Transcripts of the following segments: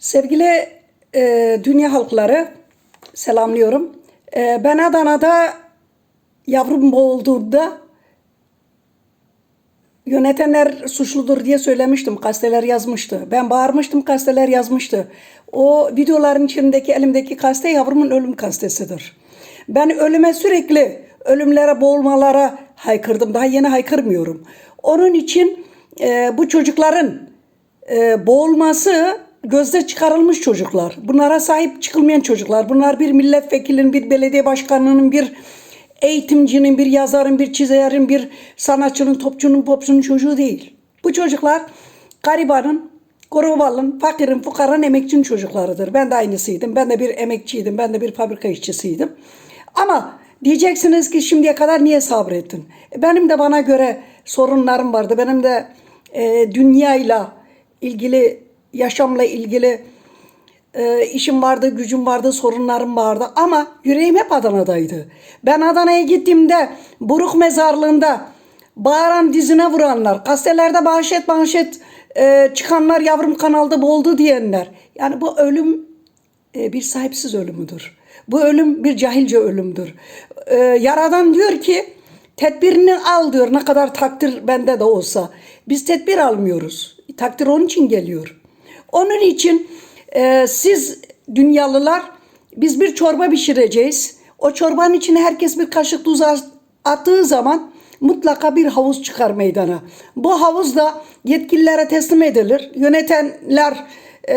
Sevgili e, dünya halkları selamlıyorum. E, ben Adana'da yavrum boğulduğunda yönetenler suçludur diye söylemiştim. Gazeteler yazmıştı. Ben bağırmıştım, gazeteler yazmıştı. O videoların içindeki elimdeki gazete yavrumun ölüm gazetesidir. Ben ölüme sürekli ölümlere, boğulmalara haykırdım. Daha yeni haykırmıyorum. Onun için e, bu çocukların e, boğulması gözde çıkarılmış çocuklar. Bunlara sahip çıkılmayan çocuklar. Bunlar bir milletvekilinin, bir belediye başkanının, bir eğitimcinin, bir yazarın, bir çizerin, bir sanatçının, topçunun, popçunun çocuğu değil. Bu çocuklar garibanın, Korovalın, fakirin, fukaranın, emekçinin çocuklarıdır. Ben de aynısıydım. Ben de bir emekçiydim. Ben de bir fabrika işçisiydim. Ama diyeceksiniz ki şimdiye kadar niye sabrettin? E, Benim de bana göre sorunlarım vardı. Benim de e, dünyayla ilgili, yaşamla ilgili e, işim vardı, gücüm vardı, sorunlarım vardı. Ama yüreğim hep Adana'daydı. Ben Adana'ya gittiğimde Buruk Mezarlığı'nda bağıran dizine vuranlar, gazetelerde manşet manşet e, çıkanlar yavrum kanalda boğuldu diyenler. Yani bu ölüm e, bir sahipsiz ölümüdür. Bu ölüm bir cahilce ölümdür. E, Yaradan diyor ki tedbirini al diyor ne kadar takdir bende de olsa. Biz tedbir almıyoruz. Takdir onun için geliyor. Onun için e, siz dünyalılar biz bir çorba pişireceğiz. O çorbanın içine herkes bir kaşık tuz attığı zaman mutlaka bir havuz çıkar meydana. Bu havuz da yetkililere teslim edilir. Yönetenler, e,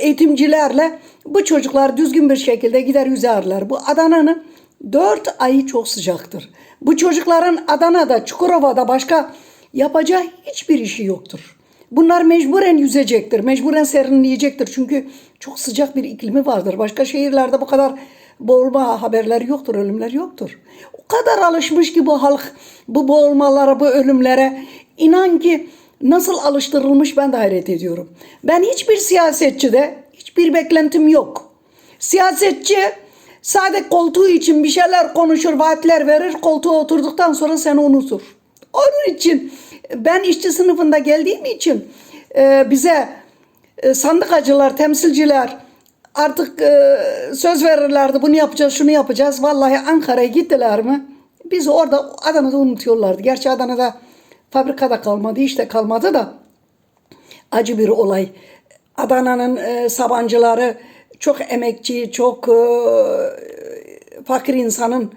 eğitimcilerle bu çocuklar düzgün bir şekilde gider yüzerler. Bu Adana'nın dört ayı çok sıcaktır. Bu çocukların Adana'da, Çukurova'da başka yapacağı hiçbir işi yoktur. Bunlar mecburen yüzecektir, mecburen serinleyecektir. Çünkü çok sıcak bir iklimi vardır. Başka şehirlerde bu kadar boğulma haberleri yoktur, ölümler yoktur. O kadar alışmış ki bu halk bu boğulmalara, bu ölümlere. İnan ki nasıl alıştırılmış ben de hayret ediyorum. Ben hiçbir siyasetçide hiçbir beklentim yok. Siyasetçi sadece koltuğu için bir şeyler konuşur, vaatler verir, koltuğa oturduktan sonra seni unutur. Onun için ben işçi sınıfında geldiğim için e, bize e, sandıkacılar, temsilciler artık e, söz verirlerdi bunu yapacağız, şunu yapacağız. Vallahi Ankara'ya gittiler mi? Bizi orada Adana'da unutuyorlardı. Gerçi Adana'da fabrikada kalmadı, işte kalmadı da acı bir olay. Adana'nın e, Sabancıları çok emekçi, çok e, fakir insanın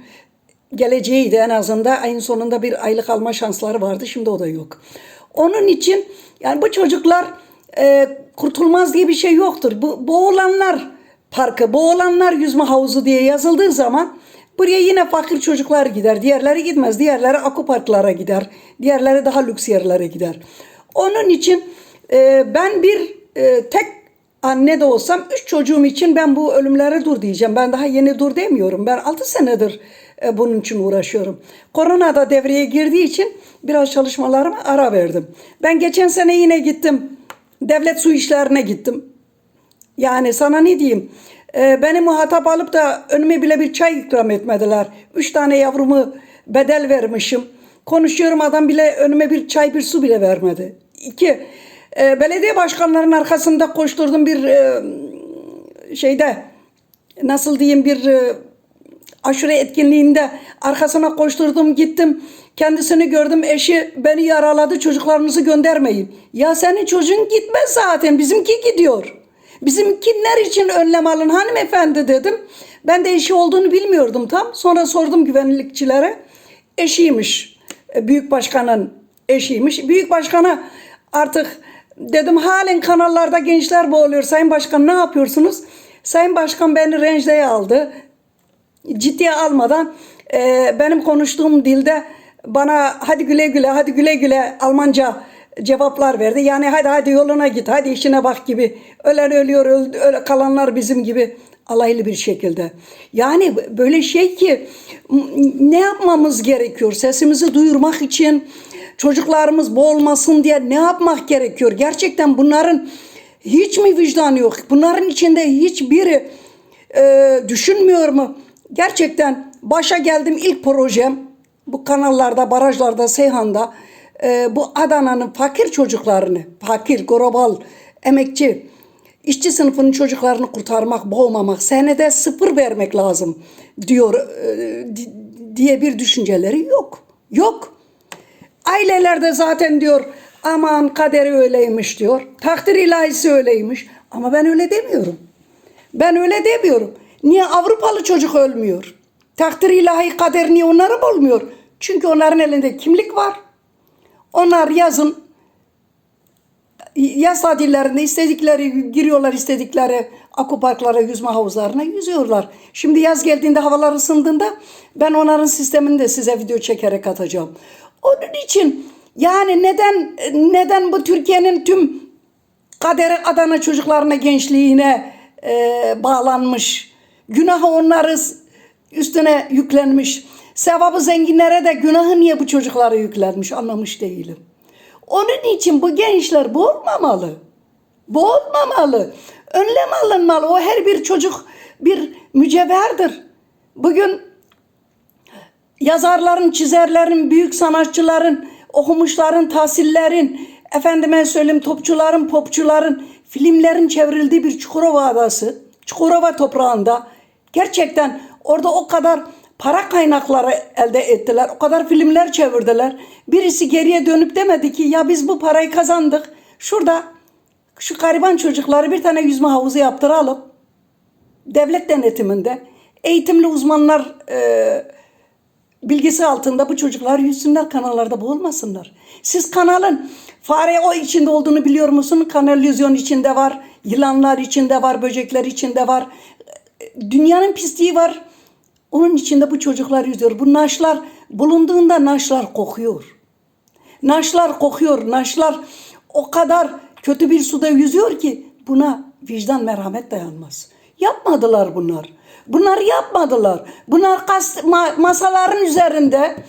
geleceğiydi en azından. Ayın sonunda bir aylık alma şansları vardı. Şimdi o da yok. Onun için yani bu çocuklar e, kurtulmaz diye bir şey yoktur. Bu boğulanlar parkı, boğulanlar yüzme havuzu diye yazıldığı zaman buraya yine fakir çocuklar gider. Diğerleri gitmez. Diğerleri akuparklara gider. Diğerleri daha lüks yerlere gider. Onun için e, ben bir e, tek anne de olsam üç çocuğum için ben bu ölümlere dur diyeceğim. Ben daha yeni dur demiyorum. Ben altı senedir bunun için uğraşıyorum. Korona da devreye girdiği için biraz çalışmalarıma ara verdim. Ben geçen sene yine gittim. Devlet su işlerine gittim. Yani sana ne diyeyim? E, beni muhatap alıp da önüme bile bir çay ikram etmediler. Üç tane yavrumu bedel vermişim. Konuşuyorum adam bile önüme bir çay bir su bile vermedi. İki, e, belediye başkanlarının arkasında koşturdum bir e, şeyde nasıl diyeyim bir e, aşure etkinliğinde arkasına koşturdum gittim. Kendisini gördüm eşi beni yaraladı çocuklarınızı göndermeyin. Ya senin çocuğun gitmez zaten bizimki gidiyor. Bizimkiler için önlem alın hanımefendi dedim. Ben de eşi olduğunu bilmiyordum tam. Sonra sordum güvenlikçilere. Eşiymiş. E, Büyük başkanın eşiymiş. Büyük başkana artık dedim halen kanallarda gençler boğuluyor. Sayın Başkan ne yapıyorsunuz? Sayın Başkan beni rencide aldı ciddiye almadan e, benim konuştuğum dilde bana hadi güle güle hadi güle güle Almanca cevaplar verdi. Yani hadi hadi yoluna git hadi işine bak gibi. Ölen ölüyor öl, öyle kalanlar bizim gibi alaylı bir şekilde. Yani böyle şey ki ne yapmamız gerekiyor sesimizi duyurmak için çocuklarımız boğulmasın diye ne yapmak gerekiyor? Gerçekten bunların hiç mi vicdanı yok? Bunların içinde hiçbiri e, düşünmüyor mu? Gerçekten başa geldim ilk projem bu kanallarda, barajlarda, Seyhan'da e, bu Adana'nın fakir çocuklarını, fakir, global, emekçi işçi sınıfının çocuklarını kurtarmak, boğmamak, senede sıfır vermek lazım diyor e, di- diye bir düşünceleri yok. Yok. Ailelerde zaten diyor aman kaderi öyleymiş diyor. Takdir ilahisi öyleymiş. Ama ben öyle demiyorum. Ben öyle demiyorum. Niye Avrupalı çocuk ölmüyor? Takdir ilahi kader niye onlara olmuyor? Çünkü onların elinde kimlik var. Onlar yazın yaz tatillerinde istedikleri giriyorlar istedikleri akuparklara, yüzme havuzlarına yüzüyorlar. Şimdi yaz geldiğinde havalar ısındığında ben onların sistemini de size video çekerek atacağım. Onun için yani neden neden bu Türkiye'nin tüm kaderi Adana çocuklarına, gençliğine e, bağlanmış. Günahı onları üstüne yüklenmiş. Sevabı zenginlere de günahı niye bu çocuklara yüklenmiş anlamış değilim. Onun için bu gençler boğulmamalı. Boğulmamalı. Önlem alınmalı. O her bir çocuk bir mücevherdir. Bugün yazarların, çizerlerin, büyük sanatçıların, okumuşların, tahsillerin, efendime söyleyeyim topçuların, popçuların, filmlerin çevrildiği bir Çukurova adası, Çukurova toprağında gerçekten orada o kadar para kaynakları elde ettiler. O kadar filmler çevirdiler. Birisi geriye dönüp demedi ki ya biz bu parayı kazandık. Şurada şu gariban çocukları bir tane yüzme havuzu yaptıralım. Devlet denetiminde eğitimli uzmanlar e, bilgisi altında bu çocuklar yüzsünler kanallarda boğulmasınlar. Siz kanalın fare o içinde olduğunu biliyor musun? Kanalizasyon içinde var, yılanlar içinde var, böcekler içinde var. Dünyanın pisliği var. Onun içinde bu çocuklar yüzüyor. Bu naşlar bulunduğunda naşlar kokuyor. Naşlar kokuyor. Naşlar o kadar kötü bir suda yüzüyor ki buna vicdan merhamet dayanmaz. Yapmadılar bunlar. Bunlar yapmadılar. Bunlar kast, ma- masaların üzerinde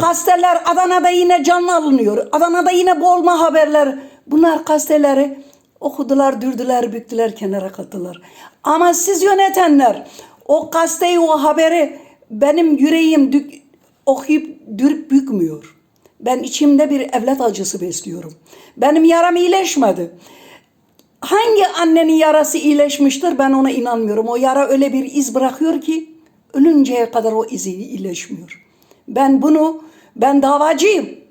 kasteler Adana'da yine canlı alınıyor. Adana'da yine boğulma haberler. Bunlar kasteleri okudular, dürdüler, büktüler, kenara kattılar. Ama siz yönetenler o gazeteyi, o haberi benim yüreğim dük, okuyup dürüp bükmüyor. Ben içimde bir evlat acısı besliyorum. Benim yaram iyileşmedi. Hangi annenin yarası iyileşmiştir ben ona inanmıyorum. O yara öyle bir iz bırakıyor ki ölünceye kadar o izi iyileşmiyor. Ben bunu, ben davacıyım.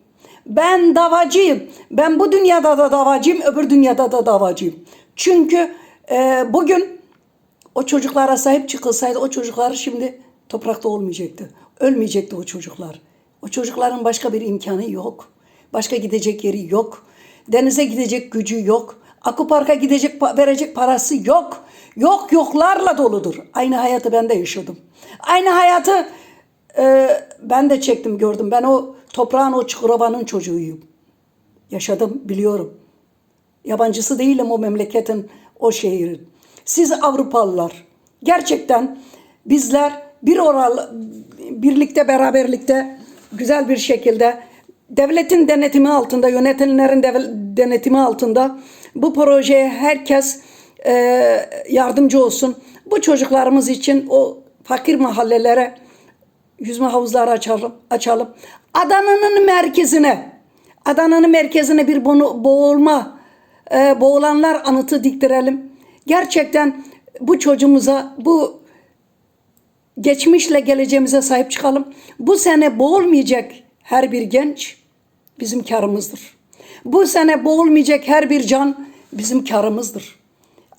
Ben davacıyım. Ben bu dünyada da davacıyım, öbür dünyada da davacıyım. Çünkü e, bugün o çocuklara sahip çıkılsaydı o çocuklar şimdi toprakta olmayacaktı. Ölmeyecekti o çocuklar. O çocukların başka bir imkanı yok. Başka gidecek yeri yok. Denize gidecek gücü yok. Akupark'a gidecek verecek parası yok. Yok yoklarla doludur. Aynı hayatı ben de yaşadım. Aynı hayatı e, ben de çektim gördüm. Ben o toprağın o çukurobanın çocuğuyum. Yaşadım biliyorum. Yabancısı değilim o memleketin, o şehrin. Siz Avrupalılar gerçekten bizler bir oral birlikte beraberlikte güzel bir şekilde devletin denetimi altında, yönetenlerin dev- denetimi altında bu projeye herkes e, yardımcı olsun. Bu çocuklarımız için o fakir mahallelere yüzme havuzları açalım. açalım. Adana'nın merkezine, Adana'nın merkezine bir boğulma, e, boğulanlar anıtı diktirelim. Gerçekten bu çocuğumuza, bu geçmişle geleceğimize sahip çıkalım. Bu sene boğulmayacak her bir genç bizim karımızdır. Bu sene boğulmayacak her bir can bizim karımızdır.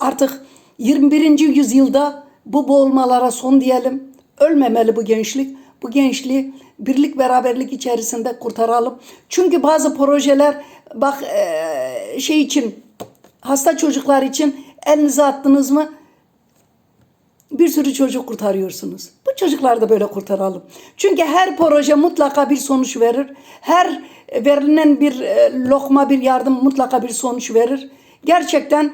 Artık 21. yüzyılda bu boğulmalara son diyelim. Ölmemeli bu gençlik. Bu gençliği birlik beraberlik içerisinde kurtaralım. Çünkü bazı projeler bak eee, şey için hasta çocuklar için elinize attınız mı bir sürü çocuk kurtarıyorsunuz. Bu çocukları da böyle kurtaralım. Çünkü her proje mutlaka bir sonuç verir. Her verilen bir e, lokma bir yardım mutlaka bir sonuç verir. Gerçekten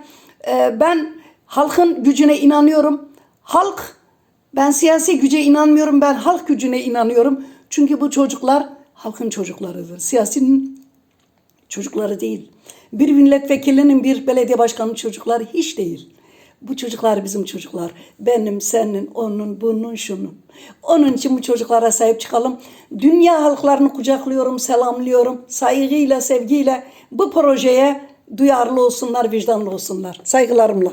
e, ben halkın gücüne inanıyorum. Halk ben siyasi güce inanmıyorum. Ben halk gücüne inanıyorum. Çünkü bu çocuklar halkın çocuklarıdır. Siyasinin çocukları değil. Bir milletvekilinin, bir belediye başkanının çocukları hiç değil. Bu çocuklar bizim çocuklar. Benim, senin, onun, bunun, şunun. Onun için bu çocuklara sahip çıkalım. Dünya halklarını kucaklıyorum, selamlıyorum. Saygıyla, sevgiyle bu projeye duyarlı olsunlar, vicdanlı olsunlar. Saygılarımla.